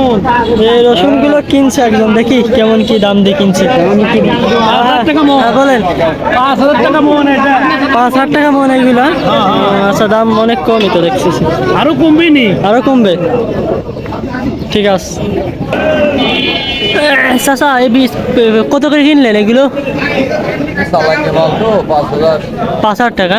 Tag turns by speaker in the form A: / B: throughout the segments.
A: মন
B: এই রসুনগুলো কিনছে একজন দেখি কেমন কি দাম দিয়ে কিনছে।
A: পাঁচ হাজার টাকা
B: হ্যাঁ, বলেন।
A: পাঁচ হাজার টাকা মন
B: পাঁচ হাজার টাকা মনে এগুলো? আচ্ছা দাম অনেক কমই তো দেখছি।
A: আরও কমবি নি?
B: আরও কমবে। ঠিক আছে। এ, চাচা এই বীজ কত করে কিনলেন এগুলো? পাঁচ হাজার টাকা।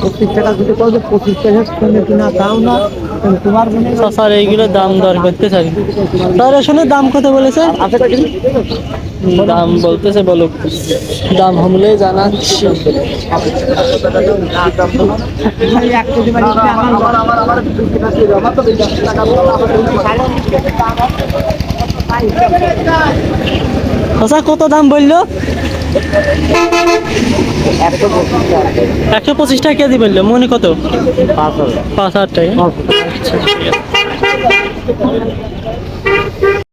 C: পঁচিশ টাকা
B: এইগুলো দাম দর করতে চাই। তার রসুনের দাম কত বলেছে? দাম বলতেছে বলুক। দাম হমলে জানাচ্ছি। চাচা কত দাম বলল? একশো পঁচিশ টাকা। কেজি বলল মনে কত? পাঁচ হাজার। টাকা। আচ্ছা।